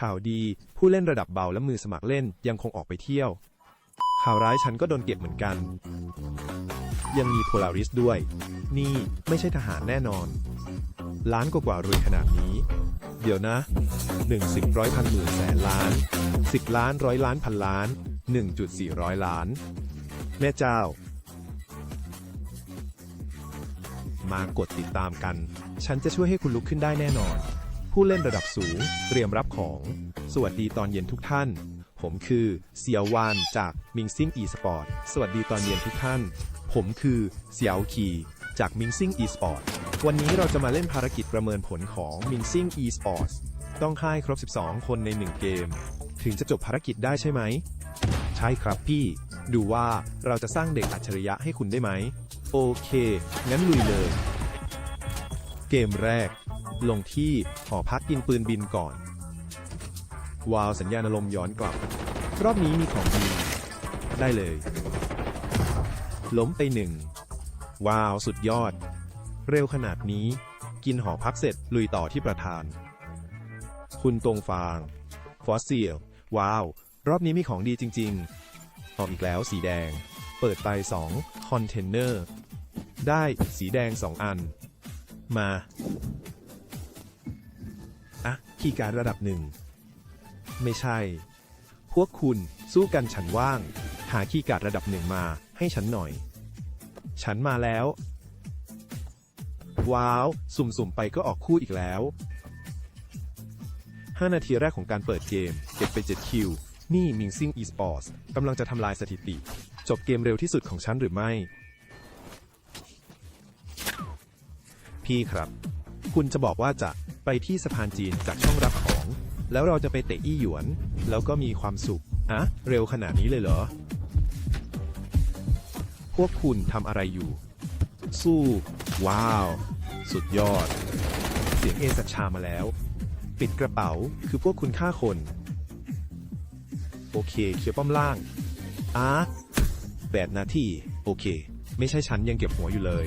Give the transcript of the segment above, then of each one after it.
ข่าวดี ผู้เล่นระดับเบาและมือสมัครเล่นยังคงออกไปเที่ยว ข่าวร้ายฉันก็โดนเก็บเหมือนกัน ยังมีโพลาริสด้วย นี่ไม่ใช่ทหารแน่นอน ล้านกว่ากว่ารวยขนาดนี้ เดี๋ยวนะหนึ่งสิบร้อยพันหมื่นแสนล้านสิบล้านร้อยล้านพันล้านหนึ่งจุดสี่ร้อยล้าน แม่เจ้า มากดติดตามกัน ฉันจะช่วยให้คุณลุกขึ้นได้แน่นอน ผู้เล่นระดับสูง เตรียมรับของ สวัสดีตอนเย็นทุกท่าน ผมคือเซียววานจากมิงซิ่งอีสปอร์ตสวัสดีตอนเย็นทุกท่าน ผมคือเซียวคีจากมิงซิ่งอีสปอร์ตวันนี้เราจะมาเล่นภารกิจประเมินผลของมิงซิ่งอีสปอร์ตต้องค่ายครบ 12 คนใน 1 เกม ถึงจะจบภารกิจได้ใช่ไหม ใช่ครับพี่ ดูว่าเราจะสร้างเด็กอัจฉริยะให้คุณได้ไหม โอเค งั้นลุยเลย เกมแรก ลงที่หอพักกินปืนบินก่อน วาวสัญญาณอารมณ์ย้อนกลับ รอบนี้มีของดี ได้เลย ล้มไปหนึ่งว้าวสุดยอด เร็วขนาดนี้ กินหอพักเสร็จลุยต่อที่ประธาน คุณตรงฟาง ฟอสซิลว้าว รอบนี้มีของดีจริงๆออกอีกแล้วสีแดง เปิดไป2คอนเทนเนอร์ ได้สีแดง 2 อัน มา คีย์การระดับหนึ่ง ไม่ใช่ พวกคุณสู้กันฉันว่าง หาคีย์การระดับหนึ่งมาให้ฉันหน่อย ฉันมาแล้ว ว้าว สุ่มๆไปก็ออกคู่อีกแล้ว 5 นาทีแรกของการเปิดเกมเก็บไป7คิว นี่มิงซิง eSports กำลังจะทำลายสถิติ จบเกมเร็วที่สุดของฉันหรือไม่ พี่ครับ คุณจะบอกว่าจะ ไปที่สะพานจีนจากช่องรับของ แล้วเราจะไปเตะอี้หยวน แล้วก็มีความสุขอะเร็วขนาดนี้เลยเหรอ พวกคุณทำอะไรอยู่ สู้ ว้าว สุดยอด เสียงเอสัชชามาแล้ว ปิดกระเป๋าคือพวกคุณฆ่าคน โอเคเคลียร์ป้อมล่างอะแปดนาที โอเค ไม่ใช่ฉันยังเก็บหัวอยู่เลย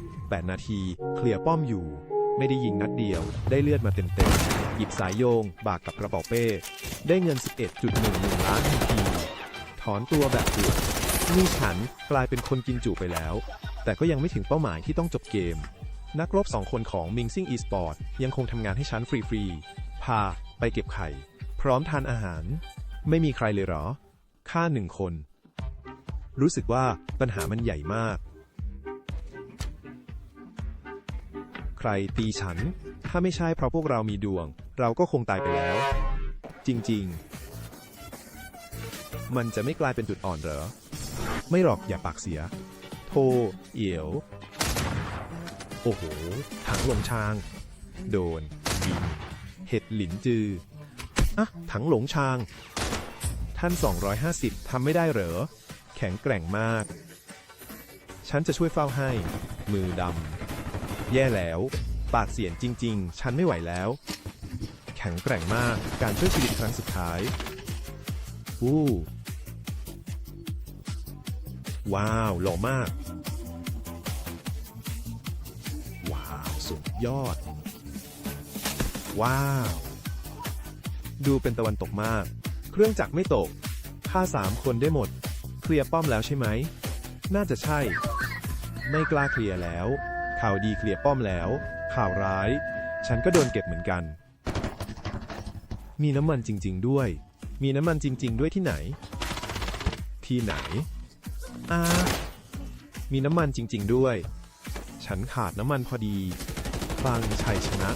8 นาที เคลียร์ป้อมอยู่ ไม่ได้ยิงนัดเดียว ได้เลือดมาเต็มๆ หยิบสายโยง บากกับกระเป๋าเป้ ได้เงิน 11.11 ล้านทันที ถอนตัวแบบด่วนนี่ฉันกลายเป็นคนกินจุไปแล้ว แต่ก็ยังไม่ถึงเป้าหมายที่ต้องจบเกม นักรบสองคนของมิงซิ่งอีสปอร์ตยังคงทำงานให้ฉันฟรีๆ พาไปเก็บไข่ พร้อมทานอาหาร ไม่มีใครเลยเหรอ ค่าหนึ่งคน รู้สึกว่าปัญหามันใหญ่มาก ใครตีฉัน ถ้าไม่ใช่เพราะพวกเรามีดวง เราก็คงตายไปแล้ว จริงๆ มันจะไม่กลายเป็นจุดอ่อนเหรอ ไม่หรอกอย่าปากเสีย โทเอียว โอ้โหถังลงชาง โดนยิงเห็ดหลินจืออะถังหลงชาง ท่าน 250 ทำไม่ได้เหรอ แข็งแกร่งมาก ฉันจะช่วยเฝ้าให้ มือดำ แย่แล้ว ปากเสียนจริง ๆ ฉันไม่ไหวแล้ว แข็งแกร่งมากการช่วยชีวิตครั้งสุดท้าย วู้ว้าว หล่อมาก ว้าว สุดยอด ว้าว ดูเป็นตะวันตกมาก เครื่องจักรไม่ตกค่าสามคนได้หมด เคลียร์ป้อมแล้วใช่ไหม น่าจะใช่ ไม่กล้าเคลียร์แล้ว ข่าวดีเคลียร์ป้อมแล้ว ข่าวร้าย ฉันก็โดนเก็บเหมือนกัน มีน้ำมันจริง ๆ ด้วย มีน้ำมันจริง ๆ ด้วยที่ไหน ที่ไหนอ่ามีน้ำมันจริง ๆ ด้วย ฉันขาดน้ำมันพอดีคลังชัยชนะ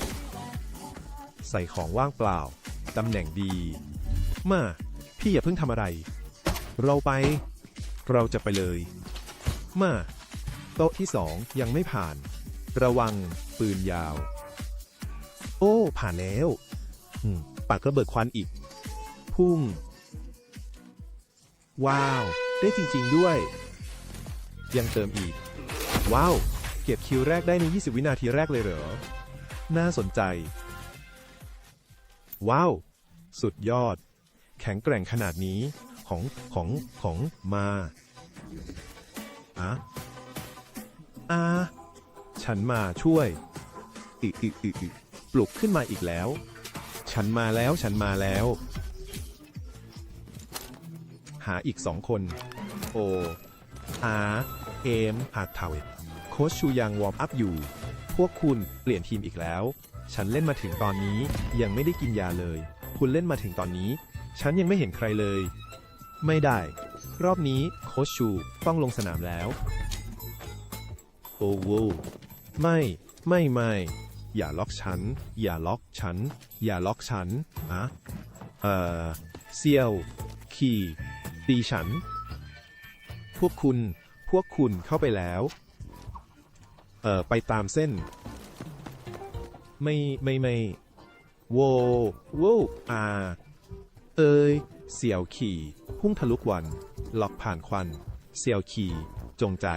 ใส่ของว่างเปล่า ตำแหน่งดี มา พี่อย่าเพิ่งทำอะไร เราไป เราจะไปเลย มา โต๊ะที่สองยังไม่ผ่าน ระวังปืนยาว โอ้ ผ่านแล้วอืมปากระเบิดควันอีก พุ่ง ว้าว ได้จริง ๆ ด้วย ยังเติมอีก ว้าว เก็บคิวแรกได้ใน 20 วินาทีแรกเลยเหรอ น่าสนใจ ว้าว สุดยอด แข็งแกร่งขนาดนี้ ของ ของ ของ มาอะอา ฉันมาช่วยอึอึอึอึปลุกขึ้นมาอีกแล้ว ฉันมาแล้วฉันมาแล้ว หาอีกสองคน โอ อาเอมหาดเทาโค้ชชูยังวอร์มอัพอยู่ พวกคุณเปลี่ยนทีมอีกแล้ว ฉันเล่นมาถึงตอนนี้ยังไม่ได้กินยาเลย คุณเล่นมาถึงตอนนี้ ฉันยังไม่เห็นใครเลย ไม่ได้ รอบนี้โค้ชชูต้องลงสนามแล้ว โอ้โว ไม่ ไม่ไม่ อย่าล็อกฉัน อย่าล็อกฉัน อย่าล็อกฉันอะเอ่อเซียว ขี่ตีฉัน พวกคุณ พวกคุณเข้าไปแล้ว เอ่อ ไปตามเส้น ไม่ไม่ไม่โวโวอาเอ้ย เสี่ยวขี่ พุ่งทะลุกวันล็อกผ่านควัน เสี่ยวขี่ จงใจ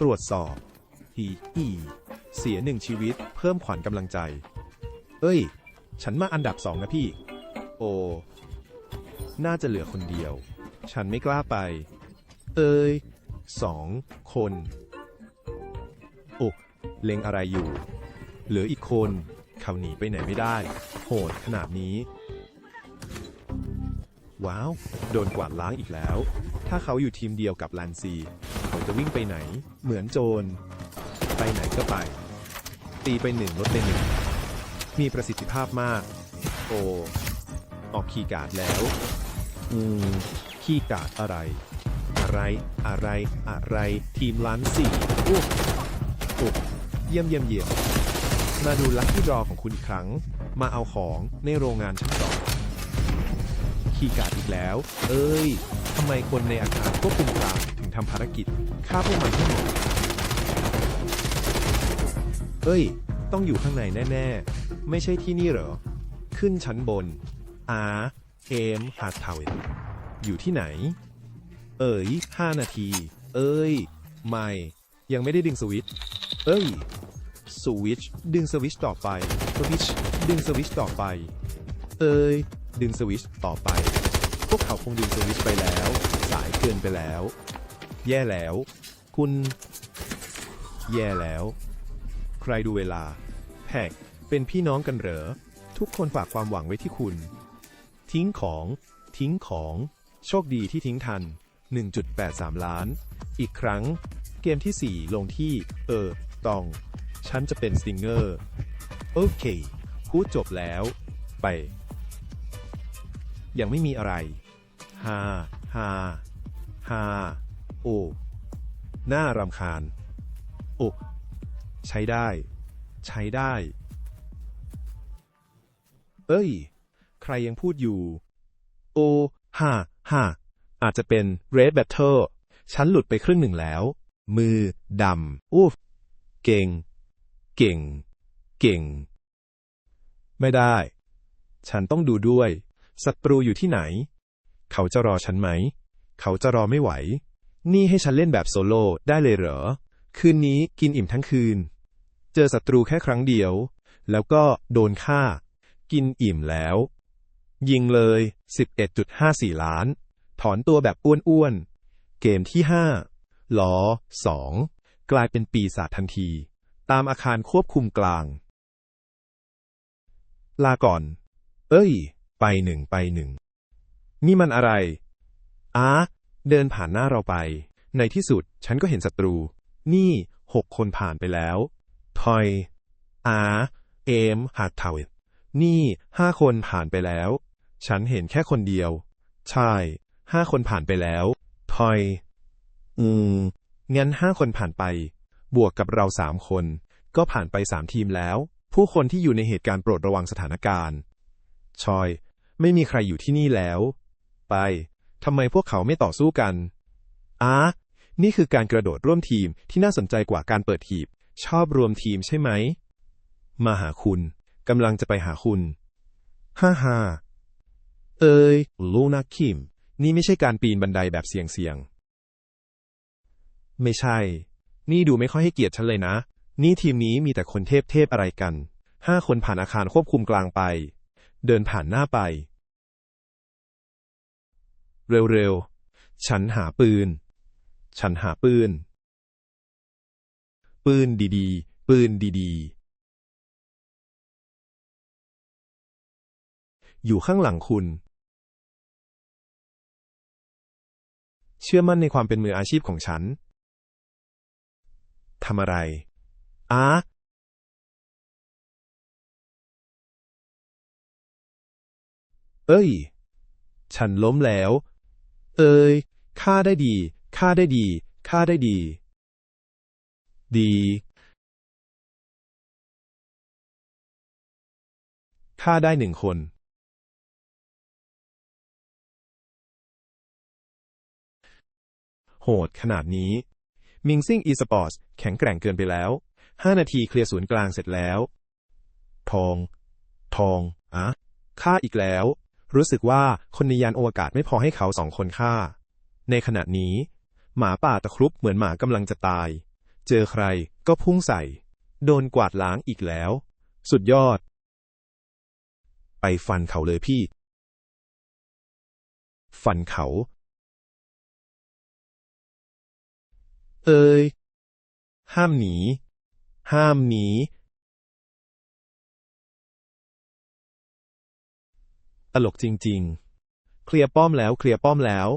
ตรวจสอบ อีอีเสียหนึ่งชีวิต เพิ่มขวัญกำลังใจ เอ้ย ฉันมาอันดับสองนะพี่ โอ น่าจะเหลือคนเดียว ฉันไม่กล้าไป เอ้ยสองคนโอ้เล็งอะไรอยู่ เหลืออีกคนเขาหนีไปไหนไม่ได้ โหดขนาดนี้ ว้าว โดนกวาดล้างอีกแล้ว ถ้าเขาอยู่ทีมเดียวกับแลนซีเขาจะวิ่งไปไหน เหมือนโจร ไปไหนก็ไป ตีไปหนึ่งลดไปหนึ่งมีประสิทธิภาพมาก โอ ออกคีย์การ์ดแล้ว อืม คีย์การ์ดอะไร อะไร อะไร อะไร ทีมล้านสี่อุ๊บอุ๊บเยี่ยมเยี่ยมเยี่ยม มาดูลัคกี้ดรอของคุณอีกครั้ง มาเอาของในโรงงานชั้นสองคีย์การ์ดอีกแล้ว เอ้ย ทำไมคนในอาคารควบคุมกลางถึงทำภารกิจฆ่าพวกมันทั้งหมด เอ้ย ต้องอยู่ข้างในแน่ๆ ไม่ใช่ที่นี่เหรอ ขึ้นชั้นบน อาเอมหาดเทาอยู่ที่ไหน เอ้ยห้านาที เอ้ย ไม่ ยังไม่ได้ดึงสวิตช์ เอ้ย สวิตช์ ดึงสวิตช์ต่อไป สวิตช์ ดึงสวิตช์ต่อไป เอ้ย ดึงสวิตช์ต่อไป พวกเขาคงดึงสวิตช์ไปแล้ว สายเกินไปแล้ว แย่แล้ว คุณ แย่แล้ว ครดูเวลา แพกเป็นพี่น้องกันเหรอ ทุกคนฝากความหวังไว้ที่คุณ ทิ้งของ ทิ้งของ โชคดีที่ทิ้งทัน 1.83 ล้าน อีกครั้ง เกมที่ 4 ลงที่ เออ ตอง ฉันจะเป็นสติงเกอร์ โอเค พูดจบแล้ว ไป ยังไม่มีอะไรฮาฮาฮาโอน่ารำคาญโอ ใช้ได้ ใช้ได้ เอ้ย ใครยังพูดอยู่ โอฮ่าฮ่าอาจจะเป็น Red Battle ฉันหลุดไปครึ่งหนึ่งแล้ว มือ ดำอู้เก่ง เก่ง เก่ง ไม่ได้ ฉันต้องดูด้วย ศัตรูอยู่ที่ไหน เขาจะรอฉันไหม เขาจะรอไม่ไหว นี่ให้ฉันเล่นแบบโซโล่ได้เลยเหรอ คืนนี้กินอิ่มทั้งคืน เจอศัตรูแค่ครั้งเดียว แล้วก็โดนฆ่า กินอิ่มแล้ว ยิงเลย 11.54 ล้าน ถอนตัวแบบอ้วนๆ เกมที่ 5ล้อ 2 กลายเป็นปีศาจทันที ตามอาคารควบคุมกลาง ลาก่อน เอ้ย ไปหนึ่งไปหนึ่ง นี่มันอะไรอ้าเดินผ่านหน้าเราไป ในที่สุดฉันก็เห็นศัตรู นี่หกคนผ่านไปแล้ว ทอยอาเอมหาดเทานี่ห้าคนผ่านไปแล้ว ฉันเห็นแค่คนเดียว ใช่ห้าคนผ่านไปแล้ว ทอย อืม งั้นห้าคนผ่านไป บวกกับเราสามคน ก็ผ่านไปสามทีมแล้ว ผู้คนที่อยู่ในเหตุการณ์โปรดระวังสถานการณ์ ชอย ไม่มีใครอยู่ที่นี่แล้ว ไป ทำไมพวกเขาไม่ต่อสู้กันอ้านี่คือการกระโดดร่วมทีมที่น่าสนใจกว่าการเปิดทีบ ชอบรวมทีมใช่ไหม มาหาคุณกำลังจะไปหาคุณฮ่าฮ่าเอ้ยลูนาคิม นี่ไม่ใช่การปีนบันไดแบบเสี่ยงเสี่ยง ไม่ใช่ นี่ดูไม่ค่อยให้เกียรติฉันเลยนะ นี่ทีมนี้มีแต่คนเทพเทพอะไรกัน ห้าคนผ่านอาคารควบคุมกลางไป เดินผ่านหน้าไป เร็วๆ ฉันหาปืน ฉันหาปืน ปืนดีๆ ปืนดีๆ อยู่ข้างหลังคุณ เชื่อมั่นในความเป็นมืออาชีพของฉัน ทำอะไร อ้าเอ้ย ฉันล้มแล้ว เอ้ยฆ่าได้ดีฆ่าได้ดีฆ่าได้ดี ดี ฆ่าได้หนึ่งคน โหดขนาดนี้ มิงซิ่งอีสปอร์ตแข็งแกร่งเกินไปแล้ว5นาทีเคลียร์ศูนย์กลางเสร็จแล้ว ทอง ทอง อะฆ่าอีกแล้ว รู้สึกว่าคนในยานอวกาศไม่พอให้เขาสองคนฆ่า ในขณะนี้ หมาป่าตะครุบเหมือนหมากำลังจะตาย เจอใครก็พุ่งใส่ โดนกวาดล้างอีกแล้ว สุดยอด ไปฟันเขาเลยพี่ ฟันเขา เอ้ย ห้ามหนี ห้ามหนี ตลกจริง ๆ เคลียร์ป้อมแล้วเคลียร์ป้อมแล้ว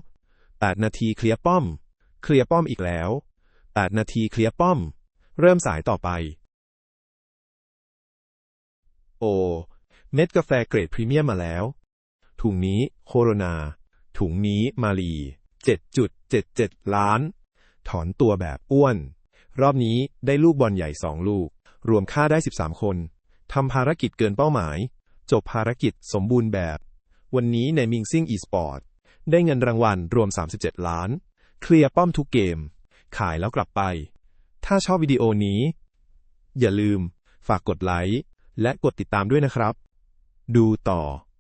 แปดนาทีเคลียร์ป้อม เคลียร์ป้อมอีกแล้ว แปดนาทีเคลียร์ป้อม เริ่มสายต่อไป โอ เม็ดกาแฟเกรดพรีเมียมมาแล้ว ถุงนี้โคโรนา ถุงนี้มาลี 7.77 ล้าน ถอนตัวแบบอ้วน รอบนี้ได้ลูกบอลใหญ่สองลูก รวมค่าได้ 13 คนทำภารกิจเกินเป้าหมาย จบภารกิจสมบูรณ์แบบ วันนี้ในมิงซิ่งอีสปอร์ตได้เงินรางวัลรวม 37 ล้าน เคลียร์ป้อมทุกเกม ขายแล้วกลับไป ถ้าชอบวิดีโอนี้ อย่าลืม ฝากกดไลค์และกดติดตามด้วยนะครับ ดูต่อ